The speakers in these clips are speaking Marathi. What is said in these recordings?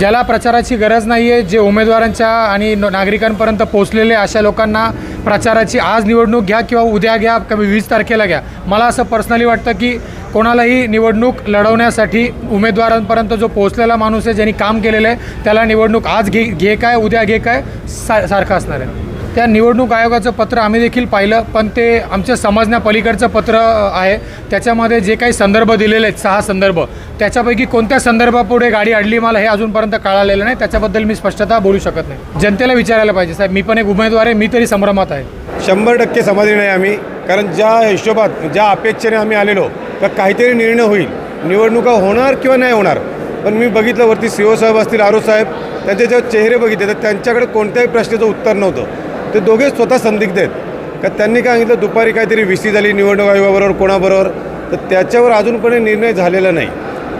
ज्याला प्रचाराची गरज नाही आहे जे उमेदवारांच्या आणि न- नागरिकांपर्यंत पोहोचलेले अशा लोकांना प्रचाराची आज निवडणूक घ्या किंवा उद्या घ्या कमी वीस तारखेला घ्या. मला असं पर्सनली वाटतं की कोणालाही निवडणूक लढवण्यासाठी उमेदवारांपर्यंत जो पोहोचलेला माणूस आहे ज्यांनी काम केलेलं आहे त्याला निवडणूक आज घे घे काय उद्या घे काय सा सारखं असणार आहे. त्या निवडणूक आयोगाचं पत्र आम्ही देखील पाहिलं पण ते आमच्या समजण्यापलीकडचं पत्र आहे. त्याच्यामध्ये जे काही संदर्भ दिलेले आहेत सहा संदर्भ त्याच्यापैकी कोणत्या संदर्भापुढे गाडी अडली मला हे अजूनपर्यंत कळालेलं नाही. त्याच्याबद्दल मी स्पष्टता बोलू शकत नाही. जनतेला विचारायला पाहिजे साहेब मी पण एक उमेदवार आहे मी तरी संभ्रमात आहे. शंभर टक्के समाधी नाही आम्ही कारण ज्या हिशोबात ज्या अपेक्षेने आम्ही आलेलो तर काहीतरी निर्णय होईल. निवडणुका होणार किंवा नाही होणार पण मी बघितलं वरती सी ओ साहेब असतील आरो साहेब त्यांचे जेव्हा चेहरे बघितले तर त्यांच्याकडे कोणत्याही प्रश्नाचं उत्तर नव्हतं. ते दोघे स्वतः संदिग्ध आहेत. का त्यांनी काय सांगितलं दुपारी काहीतरी विसी झाली निवडणूक आयोगाबरोबर कोणाबरोबर तर त्याच्यावर अजून कोणी निर्णय झालेला नाही.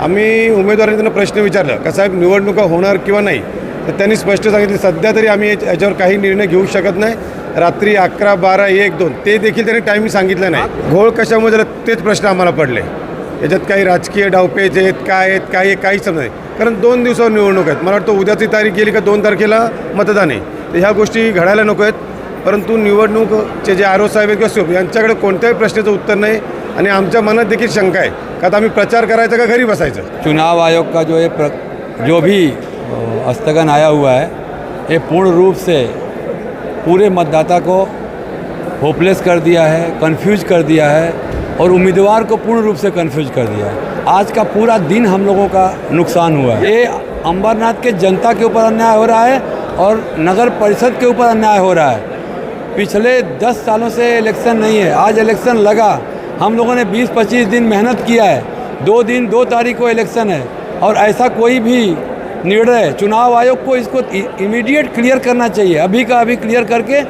आम्ही उमेदवारांनी त्यांना प्रश्न विचारला का साहेब निवडणुका होणार किंवा नाही? तर त्यांनी स्पष्ट सांगितले सध्या तरी आम्ही याच्यावर काही निर्णय घेऊ शकत नाही. रात्री अकरा बारा एक दोन. ते देखील त्यांनी टायमिंग सांगितलं नाही. घोळ कशामुळे झाला तेच प्रश्न आम्हाला पडले. याच्यात काही राजकीय डावपेच आहेत काय आहेत काय आहे काहीच समज नाही. कारण दोन दिवसावर निवडणूक आहेत. मला वाटतं उद्याची तारीख गेली का दोन तारखेला मतदान आहे. ह्या गोष्टी घडायला नको आहेत. परंतु निवडणूकचे जे आरो साहेब आहेत किंवा सोप यांच्याकडे कोणत्याही प्रश्नाचं उत्तर नाही आणि मनात शंका आहे. का आता आम्ही प्रचार करायचा का घरी बसायचं? चुनाव आयोग का जो ये प्र, जो भी स्थगन आया हुआ है ये पूर्ण रूप से पूरे मतदाता को होपलेस कर दिया है कंफ्यूज कर दिया है और उम्मीदवार को पूर्ण रूप से कंफ्यूज कर दिया है। आज का पूरा दिन हम लोगों का नुकसान हुआ है। ये अंबरनाथ के जनता के ऊपर अन्याय हो रहा है और नगर परिषद के ऊपर अन्याय हो रहा है। पिछले दस सालों से इलेक्शन नहीं है। आज इलेक्शन लगा। हम लोगों ने 20-25 दिन मेहनत किया है। दो दिन, दो तारीख को इलेक्शन है। और ऐसा कोई भी निर्णय, चुनाव आयोग को इसको इमीडिएट क्लियर करना चाहिए। अभी का अभी क्लियर करके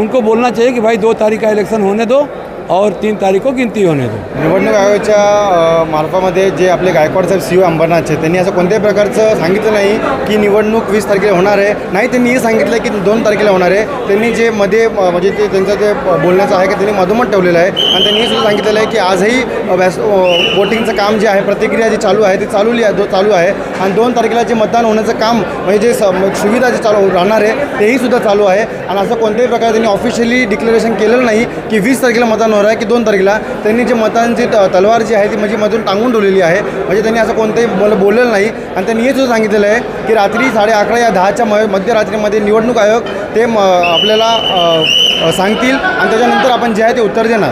उनको बोलना चाहिए कि भाई दो तारीख का इलेक्शन होने दो। और तीन तारीख को गिनती होने दो। निवडणूक आयोगाच्या मार्फामध्ये जे आपले गायकवाड साहेब सी ओ अंबरनाथचे त्यांनी असं कोणत्याही प्रकारचं सांगितलं नाही की निवडणूक वीस तारखेला होणार आहे. नाही त्यांनी हे सांगितलं की दोन तारखेला होणार आहे. त्यांनी जे मध्ये म्हणजे ते त्यांचं ते बोलण्याचं आहे की त्यांनी मधोमध ठेवलेलं आहे. आणि त्यांनी हे सुद्धा सांगितलेलं आहे की आजही व्यास वोटिंगचं काम जे आहे प्रतिक्रिया जी चालू आहे ती चालू दो चालू आहे. आणि दोन तारखेला जे मतदान होण्याचं काम म्हणजे जे स- सुविधा जे चालू राहणार आहे तेही सुद्धा चालू आहे. आणि असं कोणत्याही प्रकारे त्यांनी ऑफिशियली डिक्लेरेशन केलेलं नाही की वीस तारखेला मतदान होणार आहे की दोन तारखेला त्यांनी जे मतांची त- तलवार जी आहे ती म्हणजे मधून टांगून ठेवलेली आहे. म्हणजे त्यांनी असं कोणतंही बोल बोललेलं नाही. आणि त्यांनी हे सुद्धा सांगितलेलं आहे की रात्री साडे अकरा या दहाच्या म मध्यरात्रीमध्ये निवडणूक आयोग ते म आपल्याला सांगतील आणि त्याच्यानंतर आपण जे आहे ते उत्तर देणार.